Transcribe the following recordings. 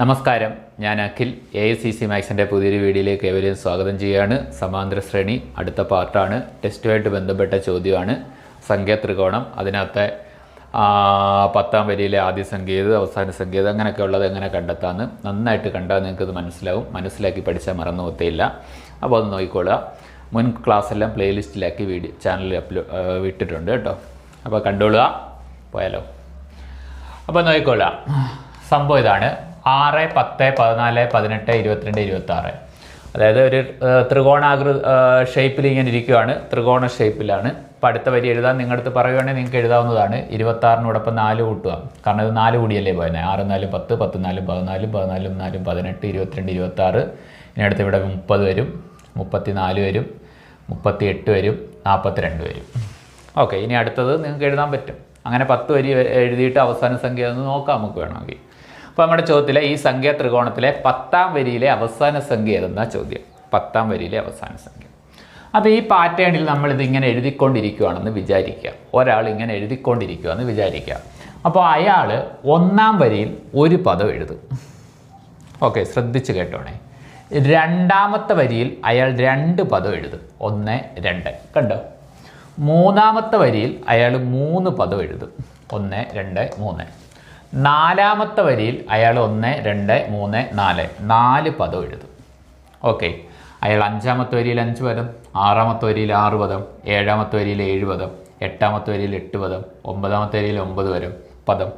നമസ്കാരം. ഞാൻ Akhil. A I C C മാക്സിന്റെ പുതിയൊരു വീഡിയോയിലേക്ക് ഏവരെയും സ്വാഗതം ചെയ്യുകയാണ്. സമാന്തര ശ്രേണി അടുത്ത പാർട്ടാണ്. ടെസ്റ്റുമായിട്ട് ബന്ധപ്പെട്ട ചോദ്യമാണ്. സംഖ്യ ത്രികോണം അതിനകത്തെ പത്താം വരിയിലെ ആദ്യ സംഖ്യത് അവസാന സംഖ്യ ഏത് അങ്ങനെയൊക്കെ ഉള്ളത് എങ്ങനെ കണ്ടെത്താമെന്ന് നന്നായിട്ട് കണ്ടാൽ നിങ്ങൾക്കത് മനസ്സിലാവും. മനസ്സിലാക്കി പഠിച്ചാൽ മറന്നു പോകത്തേയില്ല. അപ്പോൾ അത് നോക്കിക്കോളുക. മുൻ ക്ലാസ്സെല്ലാം പ്ലേലിസ്റ്റിലാക്കി വീഡിയോ ചാനലിൽ അപ്ലോ വിട്ടിട്ടുണ്ട് കേട്ടോ. അപ്പോൾ കണ്ടോളുക. പോയാലോ. അപ്പോൾ നോക്കിക്കൊള്ളുക സംഭവം ഇതാണ്. ആറ് പത്ത് പതിനാല് പതിനെട്ട് ഇരുപത്തിരണ്ട് ഇരുപത്തി ആറ് അതായത് ഒരു ത്രികോണാകൃ ഷേപ്പിൽ ഇങ്ങനെ ഇരിക്കുകയാണ് ത്രികോണ ഷേപ്പിലാണ് അപ്പോൾ അടുത്ത വരി എഴുതാൻ നിങ്ങളുടെ അടുത്ത് പറയുകയാണെങ്കിൽ നിങ്ങൾക്ക് എഴുതാവുന്നതാണ്. ഇരുപത്തി ആറിനോടൊപ്പം നാല് കൂട്ടുക. കാരണം ഇത് നാല് കൂടിയല്ലേ പോയത് ആറ് നാലും പത്ത് പത്ത് നാലും പതിനാലും പതിനാലും നാലും പതിനെട്ട് ഇരുപത്തിരണ്ട് ഇരുപത്തി ആറ് ഇനി അടുത്ത് ഇവിടെ മുപ്പത് വരും. മുപ്പത്തി നാല് വരും. മുപ്പത്തി എട്ട് വരും. നാൽപ്പത്തിരണ്ട് വരും. ഓക്കെ ഇനി അടുത്തത് നിങ്ങൾക്ക് എഴുതാൻ പറ്റും. അങ്ങനെ പത്ത് വരി എഴുതിയിട്ട് അവസാന സംഖ്യ ഒന്ന് നോക്കാം നമുക്ക് വേണമെങ്കിൽ. അപ്പോൾ നമ്മുടെ ചോദ്യത്തിലെ ഈ സംഖ്യ ത്രികോണത്തിലെ പത്താം വരിയിലെ അവസാന സംഖ്യ ഏതെന്നാ ചോദ്യം? പത്താം വരിയിലെ അവസാന സംഖ്യ. അപ്പോൾ ഈ പാറ്റേണിൽ നമ്മൾ ഇങ്ങനെ എഴുതിക്കൊണ്ടിരിക്കുകയാണെന്ന് വിചാരിക്കുക. ഒരാൾ ഇങ്ങനെ എഴുതിക്കൊണ്ടിരിക്കുകയെന്ന് വിചാരിക്കുക. അപ്പോൾ അയാൾ ഒന്നാം വരിയിൽ ഒരു പദം എഴുതും. ഓക്കെ ശ്രദ്ധിച്ച് കേട്ടോണേ. രണ്ടാമത്തെ വരിയിൽ അയാൾ രണ്ട് പദം എഴുതും. ഒന്ന് രണ്ട്. കണ്ടോ? മൂന്നാമത്തെ വരിയിൽ അയാൾ മൂന്ന് പദം എഴുതും. ഒന്ന് രണ്ട് മൂന്ന്. നാലാമത്തെ വരിയിൽ അയാൾ ഒന്ന് രണ്ട് മൂന്ന് നാല്. നാല് പദം എഴുതും. ഓക്കെ അയാൾ അഞ്ചാമത്തെ വരിയിൽ അഞ്ച് പദം ആറാമത്തെ വരിയിൽ ആറ് പദം ഏഴാമത്തെ വരിയിൽ ഏഴ് പദം എട്ടാമത്തെ വരിയിൽ എട്ട് പദം ഒമ്പതാമത്തെ വരിയിൽ ഒമ്പത് വരും പദം.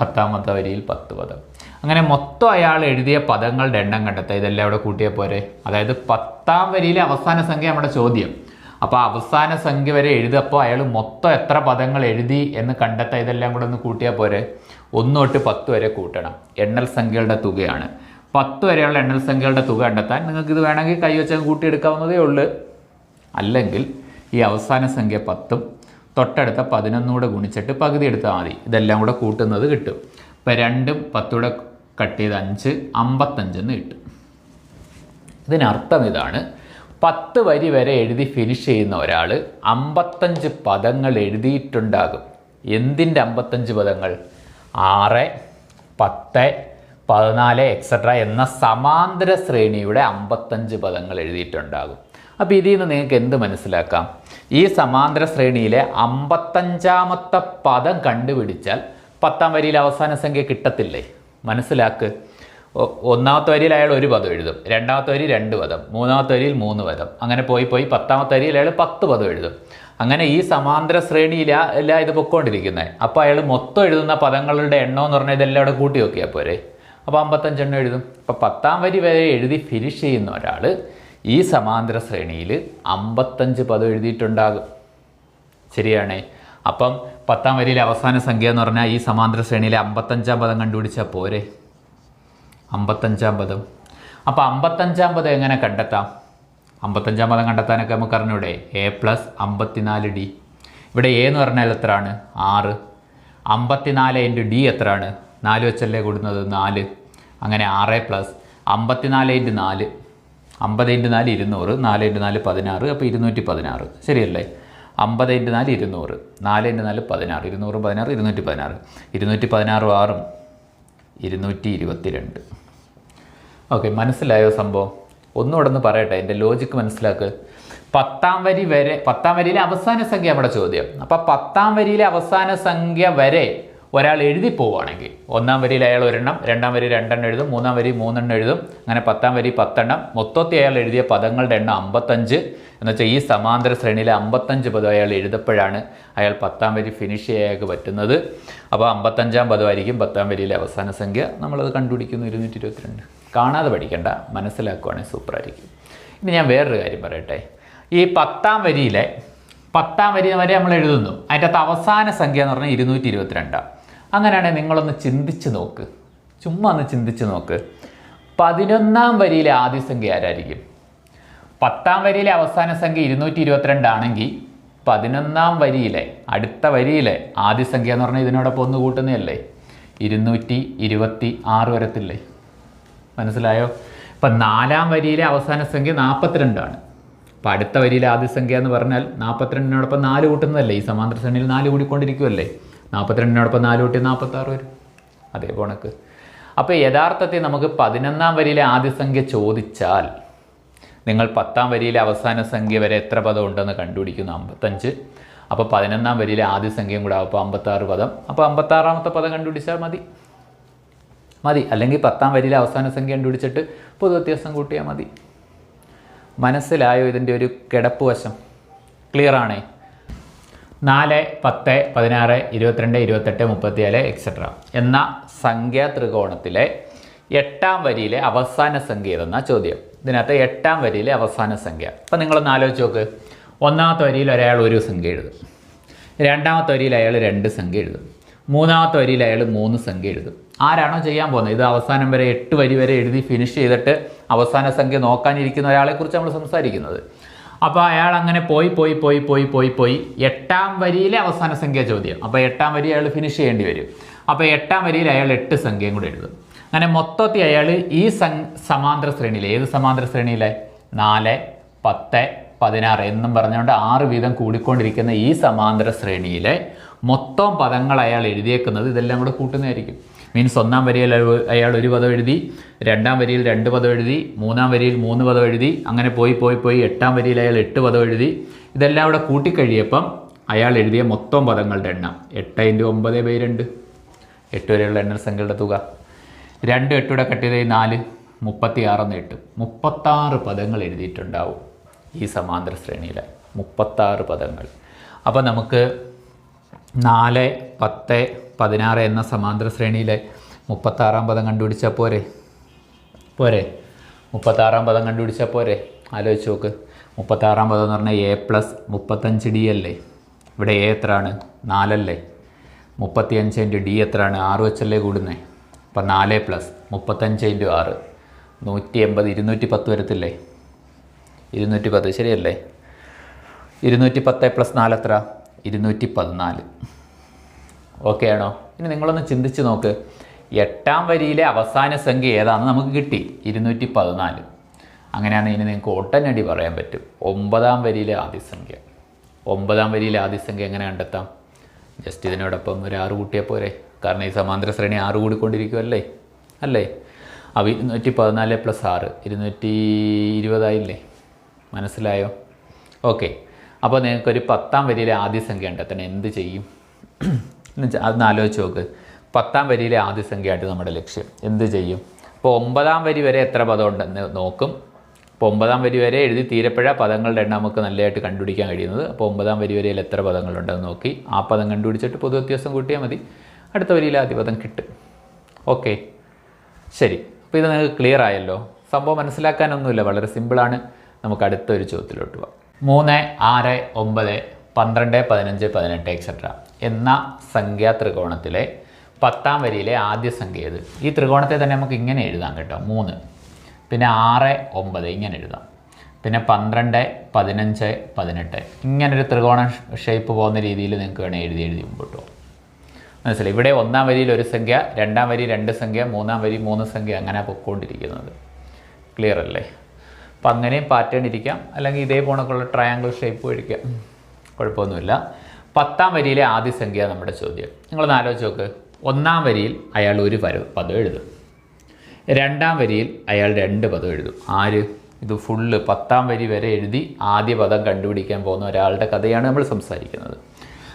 പത്താമത്തെ വരിയിൽ പത്ത് പദം. അങ്ങനെ മൊത്തം അയാൾ എഴുതിയ പദങ്ങളുടെ എണ്ണം കണ്ടെത്തുക. ഇതെല്ലാം അവിടെ കൂട്ടിയാൽ പോരെ? അതായത് പത്താം വരിയിലെ അവസാന സംഖ്യ നമ്മുടെ ചോദ്യം. അപ്പോൾ അവസാന സംഖ്യ വരെ എഴുതപ്പോൾ അയാൾ മൊത്തം എത്ര പദങ്ങൾ എഴുതി എന്ന് കണ്ടെത്തുക. ഇതെല്ലാം കൂടെ ഒന്ന് കൂട്ടിയാൽ പോരെ? ഒന്ന് തൊട്ട് പത്ത് വരെ കൂട്ടണം. എണ്ണൽ സംഖ്യകളുടെ തുകയാണ്. പത്ത് വരെയുള്ള എണ്ണൽ സംഖ്യകളുടെ തുക കണ്ടെത്താൻ നിങ്ങൾക്ക് ഇത് വേണമെങ്കിൽ കൈവച്ചാൽ കൂട്ടിയെടുക്കാവുന്നതേ ഉള്ളൂ. അല്ലെങ്കിൽ ഈ അവസാന സംഖ്യ പത്തും തൊട്ടടുത്ത പതിനൊന്നുകൂടെ ഗുണിച്ചിട്ട് പകുതി എടുത്താൽ മതി. ഇതെല്ലാം കൂടെ കൂട്ടുന്നത് കിട്ടും. ഇപ്പം രണ്ടും പത്തൂടെ കട്ട് ചെയ്ത് അഞ്ച് അമ്പത്തഞ്ചെന്ന് കിട്ടും. ഇതിനർത്ഥം ഇതാണ്. പത്ത് വരി വരെ എഴുതി ഫിനിഷ് ചെയ്യുന്ന ഒരാൾ അമ്പത്തഞ്ച് പദങ്ങൾ എഴുതിയിട്ടുണ്ടാകും. എന്തിന്റെ അമ്പത്തഞ്ച് പദങ്ങൾ? ആറ് പത്ത് പതിനാല് എക്സെട്ര എന്ന സമാന്തര ശ്രേണിയുടെ അമ്പത്തഞ്ച് പദങ്ങൾ എഴുതിയിട്ടുണ്ടാകും. അപ്പോൾ ഇതിൽ നിന്ന് നിങ്ങൾക്ക് എന്ത് മനസ്സിലാക്കാം? ഈ സമാന്തര ശ്രേണിയിലെ അമ്പത്തഞ്ചാമത്തെ പദം കണ്ടുപിടിച്ചാൽ പത്താം വരിയിൽ അവസാന സംഖ്യ കിട്ടത്തില്ലേ? മനസ്സിലാക്ക്. ഒ- ഒന്നാമത്തെ വരിയിൽ അയാൾ ഒരു പദം എഴുതും. രണ്ടാമത്തെ വരി രണ്ട് പദം. മൂന്നാമത്തെ വരിയിൽ മൂന്ന് പദം. അങ്ങനെ പോയി പോയി പത്താമത്തെ വരിയിൽ അയാൾ പത്ത് പദം എഴുതും. അങ്ങനെ ഈ സമാന്തര ശ്രേണിയിലാണ് അല്ല ഇത് പൊക്കോണ്ടിരിക്കുന്നത് അപ്പോൾ അയാൾ മൊത്തം എഴുതുന്ന പദങ്ങളുടെ എണ്ണം എന്ന് പറഞ്ഞാൽ ഇതെല്ലാം അവിടെ കൂട്ടി നോക്കിയാൽ പോരെ. അപ്പോൾ അമ്പത്തഞ്ചെണ്ണം എഴുതും. അപ്പോൾ പത്താം വരി വരെ എഴുതി ഫിനിഷ് ചെയ്യുന്ന ഒരാൾ ഈ സമാന്തര ശ്രേണിയിൽ അമ്പത്തഞ്ച് പദം എഴുതിയിട്ടുണ്ടാകും. ശരിയാണേ. അപ്പം പത്താം വരിയിലെ അവസാന സംഖ്യ എന്ന് പറഞ്ഞാൽ ഈ സമാന്തര ശ്രേണിയിലെ അമ്പത്തഞ്ചാം പദം കണ്ടുപിടിച്ചാൽ പോരെ. അമ്പത്തഞ്ചാം പദം. അപ്പോൾ അമ്പത്തഞ്ചാം പദം എങ്ങനെ കണ്ടെത്താം? അമ്പത്തഞ്ചാം പദം കണ്ടെത്താനൊക്കെ നമുക്ക് അറിഞ്ഞൂടെ? എ പ്ലസ് അമ്പത്തിനാല് ഡി ഇവിടെ എ എന്ന് പറഞ്ഞാൽ എത്രയാണ്? ആറ്. അമ്പത്തിനാല് ഇന്റു ഡി എത്രയാണ്? നാല് വെച്ചല്ലേ കൂടുന്നത്? നാല്. അങ്ങനെ ആറ് പ്ലസ് അമ്പത്തിനാല് ഇന്റു നാല്. അമ്പത് ഇന്റു നാല് ഇരുന്നൂറ്. നാല് ഇന്റു നാല് പതിനാറ്. അപ്പോൾ ഇരുന്നൂറ്റി പതിനാറ്. ശരിയല്ലേ? അമ്പത് ഇന്റു നാല് ഇരുന്നൂറ്. നാല് ഇന്റു നാല് പതിനാറ്. ഇരുന്നൂറ് പതിനാറ് ഇരുന്നൂറ്റി പതിനാറ്. ഇരുന്നൂറ്റി പതിനാറ് ആറും. ഇരുന്നൂറ്റി ഇരുപത്തിരണ്ട് ഓക്കെ മനസ്സിലായോ സംഭവം? ഒന്നുകൂടെ ഒന്ന് പറയട്ടെ എന്റെ ലോജിക്ക് മനസ്സിലാക്ക്. പത്താം വരി വരെ പത്താം വരിയിലെ അവസാന സംഖ്യ നമ്മുടെ ചോദ്യം. അപ്പം പത്താം വരിയിലെ അവസാന സംഖ്യ വരെ ഒരാൾ എഴുതി പോവുകയാണെങ്കിൽ ഒന്നാം വരിയിൽ അയാൾ ഒരെണ്ണം രണ്ടാം വരി രണ്ടെണ്ണം എഴുതും മൂന്നാം വരി മൂന്നെണ്ണം എഴുതും അങ്ങനെ പത്താം വരി പത്തെണ്ണം. മൊത്തത്തിൽ അയാൾ എഴുതിയ പദങ്ങളുടെ എണ്ണം അമ്പത്തഞ്ച്. എന്ന് വെച്ചാൽ ഈ സമാന്തര ശ്രേണിയിലെ അമ്പത്തഞ്ച് പദം അയാൾ എഴുതപ്പോഴാണ് അയാൾ പത്താം വരി ഫിനിഷ് ചെയ്യാൻ പറ്റുന്നത്. അപ്പോൾ അമ്പത്തഞ്ചാം പദമായിരിക്കും പത്താം വരിയിലെ അവസാന സംഖ്യ. നമ്മളത് കണ്ടുപിടിക്കുന്നു ഇരുന്നൂറ്റി ഇരുപത്തിരണ്ട്. കാണാതെ പഠിക്കേണ്ട മനസ്സിലാക്കുവാണെങ്കിൽ സൂപ്പറായിരിക്കും. ഇനി ഞാൻ വേറൊരു കാര്യം പറയട്ടെ. ഈ പത്താം വരിയിലെ പത്താം വരി വരെ നമ്മൾ എഴുതുന്നു. അതിന്റെ അകത്ത് അവസാന സംഖ്യ എന്ന് പറഞ്ഞാൽ ഇരുന്നൂറ്റി ഇരുപത്തിരണ്ടാണ്. അങ്ങനെയാണെങ്കിൽ നിങ്ങളൊന്ന് ചിന്തിച്ച് നോക്ക്. ചുമ്മാ ഒന്ന് ചിന്തിച്ച് നോക്ക്. പതിനൊന്നാം വരിയിലെ ആദ്യ സംഖ്യ ആരായിരിക്കും? പത്താം വരിയിലെ അവസാന സംഖ്യ ഇരുന്നൂറ്റി ഇരുപത്തിരണ്ടാണെങ്കിൽ പതിനൊന്നാം വരിയിലെ അടുത്ത വരിയിലെ ആദ്യ സംഖ്യ എന്ന് പറഞ്ഞാൽ ഇതിനോടൊപ്പം ഒന്ന് കൂട്ടുന്നതല്ലേ? ഇരുന്നൂറ്റി ഇരുപത്തി ആറ് വരത്തില്ലേ? മനസ്സിലായോ? ഇപ്പം നാലാം വരിയിലെ അവസാന സംഖ്യ നാൽപ്പത്തിരണ്ടാണ് അപ്പം അടുത്ത വരിയിലെ ആദ്യ സംഖ്യ എന്ന് പറഞ്ഞാൽ നാൽപ്പത്തിരണ്ടിനോടൊപ്പം നാല് കൂട്ടുന്നതല്ലേ? ഈ സമാന്തര ശ്രേണിയിൽ നാല് കൂടിക്കൊണ്ടിരിക്കുമല്ലേ നാൽപ്പത്തിരണ്ടിനോടൊപ്പം നാല് കൂട്ടി നാൽപ്പത്താറ് വരും. അതേ പോണക്ക് അപ്പോൾ യഥാർത്ഥത്തിൽ നമുക്ക് പതിനൊന്നാം വരിയിലെ ആദ്യ സംഖ്യ ചോദിച്ചാൽ നിങ്ങൾ പത്താം വരിയിലെ അവസാന സംഖ്യ വരെ എത്ര പദം ഉണ്ടെന്ന് കണ്ടുപിടിക്കുന്നു? അമ്പത്തഞ്ച്. അപ്പോൾ പതിനൊന്നാം വരിയിലെ ആദ്യ സംഖ്യയും കൂടെ അപ്പോൾ അമ്പത്താറ് പദം. അപ്പോൾ അമ്പത്താറാമത്തെ പദം കണ്ടുപിടിച്ചാൽ മതി. മതി. അല്ലെങ്കിൽ പത്താം വരിയിലെ അവസാന സംഖ്യ കണ്ടുപിടിച്ചിട്ട് പൊതു വ്യത്യാസം കൂട്ടിയാൽ മതി. മനസ്സിലായോ ഇതിന്റെ ഒരു കിടപ്പ് വശം? ക്ലിയർ ആണേ? നാല് പത്ത് പതിനാറ് ഇരുപത്തിരണ്ട് ഇരുപത്തെട്ട് മുപ്പത്തിയേഴ് എക്സെട്ര എന്ന സംഖ്യാ ത്രികോണത്തിലെ എട്ടാം വരിയിലെ അവസാന സംഖ്യ ഏതെന്ന ചോദ്യം. ഇതിനകത്ത് എട്ടാം വരിയിലെ അവസാന സംഖ്യ. അപ്പം നിങ്ങളൊന്ന് ആലോചിച്ച് നോക്ക്. ഒന്നാമത്തെ വരിയിൽ ഒരാൾ ഒരു സംഖ്യ എഴുതും. രണ്ടാമത്തെ വരിയിൽ അയാൾ രണ്ട് സംഖ്യ എഴുതും. മൂന്നാമത്തെ വരിയിൽ അയാൾ മൂന്ന് സംഖ്യ എഴുതും. ആരാണോ ചെയ്യാൻ പോകുന്നത്? ഇത് അവസാനം വരെ എട്ട് വരി വരെ എഴുതി ഫിനിഷ് ചെയ്തിട്ട് അവസാന സംഖ്യ നോക്കാനിരിക്കുന്ന ഒരാളെക്കുറിച്ച് നമ്മൾ സംസാരിക്കുന്നത്. അപ്പോൾ അയാൾ അങ്ങനെ പോയി പോയി പോയി പോയി പോയി പോയി. എട്ടാം വരിയിലെ അവസാന സംഖ്യ ചോദ്യം. അപ്പോൾ എട്ടാം വരി അയാൾ ഫിനിഷ് ചെയ്യേണ്ടി വരും. അപ്പോൾ എട്ടാം വരിയിൽ അയാൾ എട്ട് സംഖ്യയും കൂടെ എഴുതും. അങ്ങനെ മൊത്തത്തിൽ അയാൾ ഈ സമാന്തര ശ്രേണിയിൽ ഏത് സമാന്തര ശ്രേണിയിലെ? നാല് പത്ത് പതിനാറ് എന്നും പറഞ്ഞുകൊണ്ട് ആറ് വീതം കൂടിക്കൊണ്ടിരിക്കുന്ന ഈ സമാന്തര ശ്രേണിയിലെ മൊത്തം പദങ്ങൾ അയാൾ എഴുതിയേക്കുന്നത് ഇതെല്ലാം കൂടെ കൂട്ടുന്നതായിരിക്കും. മീൻസ് ഒന്നാം വരിയിൽ അയാൾ- ഒരു പദം എഴുതി രണ്ടാം വരിയിൽ രണ്ട് പദം എഴുതി മൂന്നാം വരിയിൽ മൂന്ന് പദം എഴുതി അങ്ങനെ പോയി പോയി പോയി എട്ടാം വരിയിൽ അയാൾ എട്ട് പദം എഴുതി. ഇതെല്ലാം അവിടെ കൂട്ടിക്കഴിയപ്പം അയാൾ എഴുതിയ മൊത്തം പദങ്ങളുടെ എണ്ണം. എട്ട് ഇന്റു ഒമ്പത് ബൈ രണ്ട്. എട്ട് വരെയുള്ള എണ്ണൽ സംഖ്യകളുടെ തുക. രണ്ട് എട്ടൂടെ കട്ട് ചെയ്ത് നാല് മുപ്പത്തി ആറെന്ന് കിട്ടും. മുപ്പത്താറ് പദങ്ങൾ എഴുതിയിട്ടുണ്ടാവും ഈ സമാന്തര ശ്രേണിയിലെ. മുപ്പത്താറ് പദങ്ങൾ. അപ്പോൾ നമുക്ക് നാല് പത്ത് പതിനാറ് എന്ന സമാന്തര ശ്രേണിയിലെ മുപ്പത്താറാം പദം കണ്ടുപിടിച്ചാൽ പോരെ? പോരെ? മുപ്പത്താറാം പദം കണ്ടുപിടിച്ചാൽ പോരെ? ആലോചിച്ച് നോക്ക്. മുപ്പത്താറാം പദം എന്ന് പറഞ്ഞാൽ എ പ്ലസ് മുപ്പത്തഞ്ച് ഡി അല്ലേ? ഇവിടെ എ എത്രയാണ്? നാലല്ലേ? മുപ്പത്തി അഞ്ച് ഇന്റു ഡി എത്രയാണ്? ആറ് വെച്ചല്ലേ കൂടുന്നത് അപ്പം നാല് പ്ലസ് മുപ്പത്തഞ്ച് ഇന്റു ആറ്. നൂറ്റി എൺപത് ഇരുന്നൂറ്റി പത്ത് വരത്തില്ലേ? ഇരുന്നൂറ്റി പത്ത് ശരിയല്ലേ? ഇരുന്നൂറ്റി പത്ത് പ്ലസ് നാല് എത്ര ഇരുന്നൂറ്റി പതിനാല് ഓക്കെ ആണോ? ഇനി നിങ്ങളൊന്ന് ചിന്തിച്ച് നോക്ക്. എട്ടാം വരിയിലെ അവസാന സംഖ്യ ഏതാണെന്ന് നമുക്ക് കിട്ടി? ഇരുന്നൂറ്റി പതിനാല് അങ്ങനെയാണെങ്കിൽ ഇനി നിങ്ങൾക്ക് ഒട്ടനടി പറയാൻ പറ്റും. ഒമ്പതാം വരിയിലെ ആദ്യ സംഖ്യ. ഒമ്പതാം വരിയിലെ ആദ്യ സംഖ്യ എങ്ങനെ കണ്ടെത്താം? ജസ്റ്റ് ഇതിനോടൊപ്പം ഒരു ആറ് കൂട്ടിയാൽ പോരെ. കാരണം ഈ സമാന്തര ശ്രേണി ആറ് കൂടിക്കൊണ്ടിരിക്കുമല്ലേ അല്ലേ? അപ്പോൾ ഇരുന്നൂറ്റി പതിനാല് പ്ലസ് ആറ്. ഇരുന്നൂറ്റി ഇരുപതായില്ലേ? മനസ്സിലായോ? ഓക്കെ അപ്പോൾ നിങ്ങൾക്കൊരു പത്താം വരിയിലെ ആദ്യ സംഖ്യ കണ്ടെത്തണം എന്ത് ചെയ്യും? എന്ന് വെച്ചാൽ അതൊന്ന് ആലോചിച്ച് നോക്ക്. പത്താം വരിയിലെ ആദ്യ സംഖ്യയായിട്ട് നമ്മുടെ ലക്ഷ്യം എന്ത് ചെയ്യും? അപ്പോൾ ഒമ്പതാം വരി വരെ എത്ര പദം ഉണ്ടെന്ന് നോക്കും. അപ്പോൾ ഒമ്പതാം വരി വരെ എഴുതി തീരപ്പഴ പദങ്ങളുടെ എണ്ണം നമുക്ക് നല്ലതായിട്ട് കണ്ടുപിടിക്കാൻ കഴിയുന്നത്. അപ്പോൾ ഒമ്പതാം വരി വരിയിൽ എത്ര പദങ്ങളുണ്ടെന്ന് നോക്കി. ആ പദം കണ്ടുപിടിച്ചിട്ട് പൊതു വ്യത്യാസം കൂട്ടിയാൽ മതി. അടുത്ത വരിയിൽ ആദ്യ പദം കിട്ടും. ഓക്കെ. ശരി. അപ്പോൾ ഇത് നിങ്ങൾക്ക് ക്ലിയർ ആയല്ലോ. സംഭവം മനസ്സിലാക്കാനൊന്നുമില്ല. വളരെ സിമ്പിളാണ്. നമുക്ക് അടുത്ത ഒരു ചോദ്യത്തിലോട്ട് പോകാം. മൂന്ന് ആറ് ഒമ്പത് പന്ത്രണ്ട് പതിനഞ്ച് പതിനെട്ട് എക്സെട്ര എന്ന സംഖ്യാ ത്രികോണത്തിലെ പത്താം വരിയിലെ ആദ്യ സംഖ്യ ഏത്? ഈ ത്രികോണത്തെ തന്നെ നമുക്ക് ഇങ്ങനെ എഴുതാം കേട്ടോ. മൂന്ന്. പിന്നെ ആറ് ഒമ്പത് ഇങ്ങനെ എഴുതാം. പിന്നെ പന്ത്രണ്ട് പതിനഞ്ച് പതിനെട്ട് ഇങ്ങനൊരു ത്രികോണ ഷേപ്പ് പോകുന്ന രീതിയിൽ നിങ്ങൾക്ക് വേണേൽ എഴുതി എഴുതി മുമ്പോട്ട് പോകാം. മനസ്സിലായി? ഇവിടെ ഒന്നാം വരിയിൽ ഒരു സംഖ്യ രണ്ടാം വരി രണ്ട് സംഖ്യ മൂന്നാം വരി മൂന്ന് സംഖ്യ അങ്ങനെ പൊക്കോണ്ടിരിക്കുന്നത്. ക്ലിയർ അല്ലേ? അപ്പം അങ്ങനെയും പാറ്റേൺ ഇരിക്കാം. അല്ലെങ്കിൽ ഇതേ പോണക്കുള്ള ട്രയാങ്കിൾ ഷേപ്പ് മേടിക്കാം കുഴപ്പമൊന്നുമില്ല. പത്താം വരിയിലെ ആദ്യ സംഖ്യ നമ്മുടെ ചോദ്യം. നിങ്ങളൊന്ന് ആലോചിച്ച് നോക്ക്. ഒന്നാം വരിയിൽ അയാൾ ഒരു പര പദം എഴുതും. രണ്ടാം വരിയിൽ അയാൾ രണ്ട് പദം എഴുതും. ആര്? ഇത് ഫുള്ള് പത്താം വരി വരെ എഴുതി ആദ്യ പദം കണ്ടുപിടിക്കാൻ പോകുന്ന ഒരാളുടെ കഥയാണ് നമ്മൾ സംസാരിക്കുന്നത്.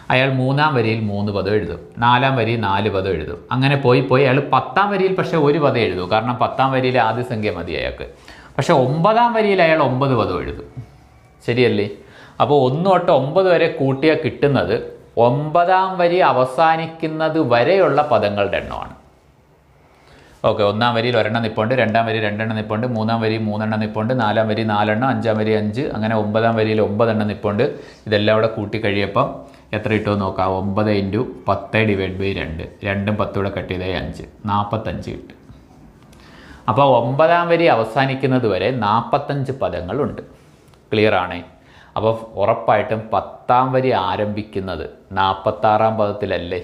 അയാൾ മൂന്നാം വരിയിൽ മൂന്ന് പദം എഴുതും. നാലാം വരിയിൽ നാല് പദം എഴുതും. അങ്ങനെ പോയി പോയി അയാൾ പത്താം വരിയിൽ പക്ഷേ ഒരു പദം എഴുതും. കാരണം പത്താം വരിയിലെ ആദ്യ സംഖ്യ മതി അയാൾക്ക്. പക്ഷേ ഒമ്പതാം വരിയിൽ അയാൾ ഒമ്പത് പദം എഴുതും. ശരിയല്ലേ? അപ്പോൾ ഒന്ന് തൊട്ട് ഒമ്പത് വരെ കൂട്ടിയാൽ കിട്ടുന്നത് ഒമ്പതാം വരി അവസാനിക്കുന്നത് വരെയുള്ള പദങ്ങളുടെ എണ്ണമാണ്. ഓക്കെ ഒന്നാം വരിയിൽ ഒരെണ്ണം നിപ്പുണ്ട് രണ്ടാം വരി രണ്ടെണ്ണം നിപ്പുണ്ട് മൂന്നാം വരി മൂന്നെണ്ണം നിപ്പുണ്ട് നാലാം വരി നാലെണ്ണം അഞ്ചാം വരി അഞ്ച് അങ്ങനെ ഒമ്പതാം വരിയിൽ ഒമ്പതെണ്ണം നിപ്പുണ്ട്. ഇതെല്ലാം കൂടെ കൂട്ടി കഴിയപ്പം എത്ര കിട്ടുമെന്ന് നോക്കാം. ഒമ്പത് ഇന്റു പത്ത് ഡിവൈഡ് ബൈ രണ്ട്. രണ്ടും പത്തൂടെ കട്ട് ചെയ്താൽ അഞ്ച്. നാൽപ്പത്തഞ്ച് കിട്ടും. അപ്പോൾ ഒമ്പതാം വരി അവസാനിക്കുന്നത് വരെ നാൽപ്പത്തഞ്ച് പദങ്ങളുണ്ട്. ക്ലിയർ ആണേ? അപ്പോൾ ഉറപ്പായിട്ടും പത്താം വരി ആരംഭിക്കുന്നത് നാൽപ്പത്താറാം പദത്തിലല്ലേ?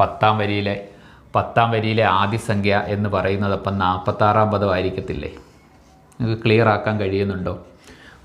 പത്താം വരിയിലെ പത്താം വരിയിലെ ആദ്യ സംഖ്യ എന്ന് പറയുന്നത് അപ്പം നാൽപ്പത്താറാം പദമായിരിക്കത്തില്ലേ? നിങ്ങൾക്ക് ക്ലിയർ ആക്കാൻ കഴിയുന്നുണ്ടോ?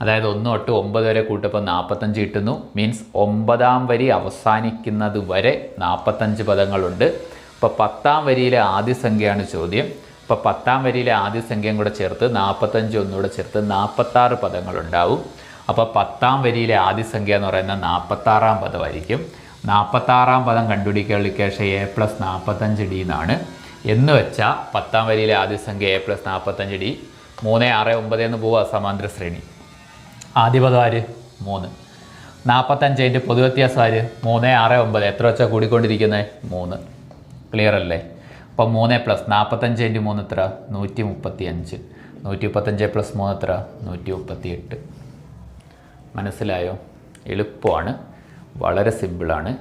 അതായത് ഒന്ന് തൊട്ട് ഒമ്പത് വരെ കൂട്ടപ്പോൾ നാൽപ്പത്തഞ്ച് കിട്ടുന്നു. മീൻസ് ഒമ്പതാം വരി അവസാനിക്കുന്നത് വരെ നാൽപ്പത്തഞ്ച് പദങ്ങളുണ്ട്. അപ്പോൾ പത്താം വരിയിലെ ആദ്യ സംഖ്യയാണ് ചോദ്യം. അപ്പോൾ പത്താം വരിയിലെ ആദ്യ സംഖ്യയും കൂടെ ചേർത്ത് നാൽപ്പത്തഞ്ച് ഒന്നുകൂടെ ചേർത്ത് നാൽപ്പത്താറ് പദങ്ങളുണ്ടാവും. അപ്പോൾ പത്താം വരിയിലെ ആദ്യ സംഖ്യ എന്ന് പറയുന്ന നാൽപ്പത്താറാം പദമായിരിക്കും. നാൽപ്പത്താറാം പദം കണ്ടുപിടിക്കാനുള്ള ഇക്വേഷൻ എ പ്ലസ് നാൽപ്പത്തഞ്ച് ഡി എന്നാണ്. എന്ന് വെച്ചാൽ പത്താം വരിയിലെ ആദ്യ സംഖ്യ എ പ്ലസ് നാൽപ്പത്തഞ്ച് ഡി. മൂന്ന് ആറ് ഒമ്പത് എന്ന് പോവുക സമാന്തര ശ്രേണി. ആദ്യ പദം ആര്? മൂന്ന്. നാൽപ്പത്തഞ്ചതിന്റെ പൊതുവ്യത്യാസം ആര്? മൂന്ന് ആറ് ഒമ്പത്. എത്ര വെച്ചാൽ കൂടിക്കൊണ്ടിരിക്കുന്നത് മൂന്ന്. ക്ലിയർ അല്ലേ? അപ്പോൾ മൂന്ന് പ്ലസ് നാൽപ്പത്തഞ്ച് ഇന്റു മൂന്ന് എത്ര? നൂറ്റി മുപ്പത്തി അഞ്ച് നൂറ്റി മുപ്പത്തഞ്ച് പ്ലസ് മൂന്ന് എത്ര? നൂറ്റി മുപ്പത്തി എട്ട് മനസ്സിലായോ? എളുപ്പമാണ്. വളരെ സിമ്പിളാണ്.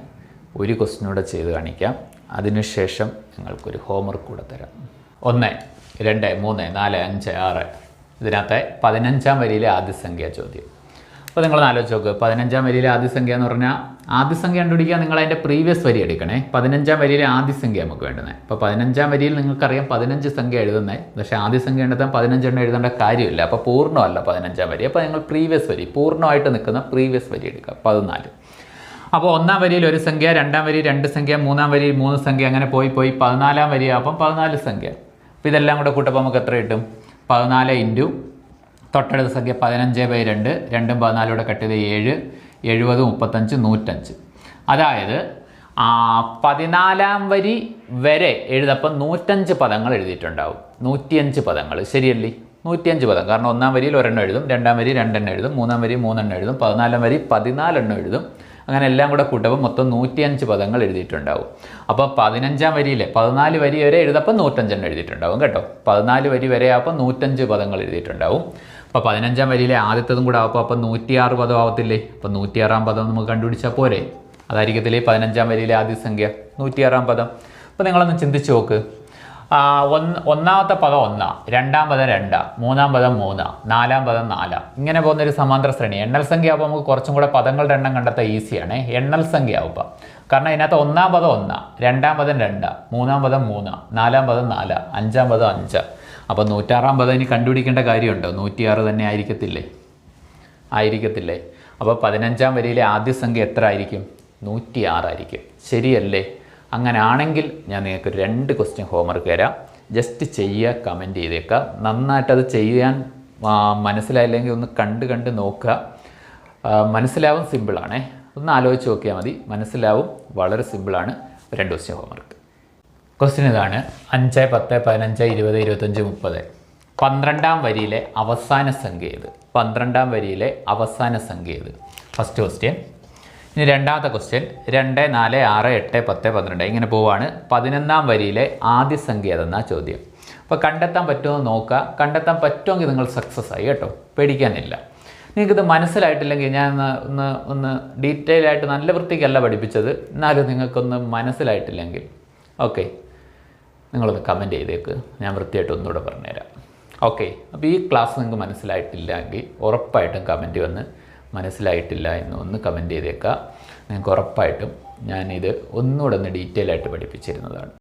ഒരു ക്വസ്റ്റിനൂടെ ചെയ്ത് കാണിക്കാം. അതിനുശേഷം നിങ്ങൾക്കൊരു ഹോംവർക്ക് കൂടെ തരാം. ഒന്ന് രണ്ട് മൂന്ന് നാല് അഞ്ച് ആറ്. ഇതിനകത്തെ പതിനഞ്ചാം വരിയിലെ ആദ്യ സംഖ്യ ചോദ്യം. അപ്പോൾ നിങ്ങൾ ആലോചിച്ച് നോക്ക്. പതിനഞ്ചാം വരിയിലെ ആദ്യ സംഖ്യ എന്ന് പറഞ്ഞാൽ ആദ്യ സംഖ്യ കണ്ടുപിടിക്കുക നിങ്ങൾ അതിന്റെ പ്രീവിയസ് വരി എടുക്കണേ. പതിനഞ്ചാം വരിയിലെ ആദ്യ സംഖ്യ നമുക്ക് വേണ്ടുന്നത് അപ്പോൾ പതിനഞ്ചാം വരിയിൽ നിങ്ങൾക്കറിയാം പതിനഞ്ച് സംഖ്യ എഴുതുന്നത് പക്ഷേ ആദ്യ സംഖ്യ കണ്ടെത്താൻ പതിനഞ്ചെണ്ണം എഴുതേണ്ട കാര്യമില്ല. അപ്പോൾ പൂർണമല്ല പതിനഞ്ചാം വരി. അപ്പോൾ നിങ്ങൾ പ്രീവിയസ് വരി പൂർണമായിട്ട് നിൽക്കുന്ന പ്രീവിയസ് വരി എടുക്കുക. പതിനാല്. അപ്പോൾ ഒന്നാം വരിയിൽ ഒരു സംഖ്യ രണ്ടാം വരി രണ്ട് സംഖ്യ മൂന്നാം വരി മൂന്ന് സംഖ്യ അങ്ങനെ പോയി പോയി പതിനാലാം വരി അപ്പം പതിനാല് സംഖ്യ. അപ്പോൾ ഇതെല്ലാം കൂടെ കൂട്ടപ്പോൾ നമുക്ക് എത്ര കിട്ടും? പതിനാല് ഇന്റു തൊട്ടടുത്ത സംഖ്യ പതിനഞ്ച് ബൈ രണ്ട് രണ്ടും പതിനാലൂടെ കട്ട് ചെയ്ത് ഏഴ് എഴുപത് മുപ്പത്തഞ്ച് നൂറ്റഞ്ച്. അതായത് പതിനാലാം വരി വരെ എഴുതപ്പം നൂറ്റഞ്ച് പദങ്ങൾ എഴുതിയിട്ടുണ്ടാവും. നൂറ്റിയഞ്ച് പദങ്ങൾ. ശരിയല്ലേ? നൂറ്റിയഞ്ച് പദം. കാരണം ഒന്നാം വരിയിൽ ഒരെണ്ണം എഴുതും രണ്ടാം വരി രണ്ടെണ്ണം എഴുതും മൂന്നാം വരി മൂന്നെണ്ണം എഴുതും പതിനാലാം വരി പതിനാലെണ്ണം എഴുതും. അങ്ങനെ എല്ലാം കൂടെ കൂട്ടുമ്പോൾ മൊത്തം നൂറ്റിയഞ്ച് പദങ്ങൾ എഴുതിയിട്ടുണ്ടാവും. അപ്പോൾ പതിനഞ്ചാം വരിയിൽ പതിനാല് വരി വരെ എഴുതപ്പോൾ നൂറ്റഞ്ചെണ്ണം എഴുതിയിട്ടുണ്ടാവും കേട്ടോ. പതിനാല് വരി വരെ ആകുമ്പോൾ നൂറ്റഞ്ച് പദങ്ങൾ എഴുതിയിട്ടുണ്ടാവും. അപ്പോൾ പതിനഞ്ചാം വരിയിലെ ആദ്യത്തതും കൂടെ ആകുമ്പോൾ അപ്പോൾ നൂറ്റിയാറ് പദം ആവത്തില്ലേ? അപ്പോൾ നൂറ്റിയാറാം പദം നമുക്ക് കണ്ടുപിടിച്ചാൽ പോരെ? അതായിരിക്കത്തില്ലേ പതിനഞ്ചാം വരിയിലെ ആദ്യ സംഖ്യ? നൂറ്റിയാറാം പദം. അപ്പോൾ നിങ്ങളൊന്ന് ചിന്തിച്ച് നോക്ക്. ഒന്ന് ഒന്നാമത്തെ പദം ഒന്നാ രണ്ടാം പദം രണ്ടാ മൂന്നാം പദം മൂന്നാ നാലാം പദം നാലാ. ഇങ്ങനെ പോകുന്ന ഒരു സമാന്തര ശ്രേണി. എണ്ണൽ സംഖ്യ ആകുമ്പോൾ നമുക്ക് കുറച്ചും കൂടെ പദങ്ങളുടെ എണ്ണം കണ്ടെത്താൻ ഈസിയാണ്. എണ്ണൽ സംഖ്യ ആവുമ്പോൾ കാരണം ഇതിനകത്ത് ഒന്നാം പദം ഒന്നാ രണ്ടാം പദം രണ്ടാ മൂന്നാം പദം മൂന്നാ നാലാം പദം നാലാ അഞ്ചാം പദം അഞ്ചാ. അപ്പോൾ നൂറ്റാറാം പതിന് കണ്ടുപിടിക്കേണ്ട കാര്യമുണ്ടോ? നൂറ്റിയാറ് തന്നെ ആയിരിക്കത്തില്ലേ? ആയിരിക്കത്തില്ലേ? അപ്പോൾ പതിനഞ്ചാം വരിയിലെ ആദ്യ സംഖ്യ എത്ര ആയിരിക്കും? നൂറ്റിയാറായിരിക്കും ശരിയല്ലേ? അങ്ങനെ ആണെങ്കിൽ ഞാൻ നിങ്ങൾക്ക് രണ്ട് ക്വസ്റ്റ്യൻ ഹോംവർക്ക് തരാം. ജസ്റ്റ് ചെയ്യുക കമന്റ് ചെയ്തേക്കുക. നന്നായിട്ടത് ചെയ്യാൻ മനസ്സിലായില്ലെങ്കിൽ ഒന്ന് കണ്ട് കണ്ട് നോക്കുക. മനസ്സിലാവും സിമ്പിളാണേ ഒന്ന് ആലോചിച്ച് നോക്കിയാൽ മതി. മനസ്സിലാവും വളരെ സിമ്പിളാണ് രണ്ട് ക്വസ്റ്റ്യൻ ഹോംവർക്ക് ക്വസ്റ്റ്യൻ ഇതാണ് അഞ്ച് പത്ത് പതിനഞ്ച് ഇരുപത് ഇരുപത്തഞ്ച് മുപ്പത്. പന്ത്രണ്ടാം വരിയിലെ അവസാന സംഖ്യ ഏത്? പന്ത്രണ്ടാം വരിയിലെ അവസാന സംഖ്യ ഏത്? ഫസ്റ്റ് ക്വസ്റ്റ്യൻ ഇനി രണ്ടാമത്തെ ക്വസ്റ്റ്യൻ രണ്ട് നാല് ആറ് എട്ട് പത്ത് പന്ത്രണ്ട്. ഇങ്ങനെ പോവാണ്. പതിനൊന്നാം വരിയിലെ ആദ്യ സംഖ്യ ഏതെന്നാ ചോദ്യം. അപ്പോൾ കണ്ടെത്താൻ പറ്റുമോ നോക്കുക. കണ്ടെത്താൻ പറ്റുമെങ്കിൽ നിങ്ങൾ സക്സസ് ആയി കേട്ടോ. പേടിക്കാനില്ല. നിങ്ങൾക്കിത് മനസ്സിലായിട്ടില്ലെങ്കിൽ ഞാൻ ഒന്ന് ഒന്ന് ഡീറ്റെയിൽ ആയിട്ട് നല്ല വൃത്തിക്കല്ല പഠിപ്പിച്ചത്. എന്നാലും നിങ്ങൾക്കൊന്ന് മനസ്സിലായിട്ടില്ലെങ്കിൽ. ഓക്കെ നിങ്ങളൊന്ന് കമന്റ് ചെയ്തേക്ക്. ഞാൻ വൃത്തിയായിട്ട് ഒന്നുകൂടെ പറഞ്ഞുതരാം. ഓക്കെ അപ്പോൾ ഈ ക്ലാസ് നിങ്ങൾക്ക് മനസ്സിലായിട്ടില്ല എങ്കിൽ ഉറപ്പായിട്ടും കമന്റ് വന്ന് മനസ്സിലായിട്ടില്ല എന്ന് ഒന്ന് കമന്റ് ചെയ്തേക്കുക നിങ്ങൾക്ക് ഉറപ്പായിട്ടും ഞാനിത് ഒന്നുകൂടെ ഒന്ന് ഡീറ്റെയിൽ ആയിട്ട് പഠിപ്പിച്ചിരുന്നതാണ്.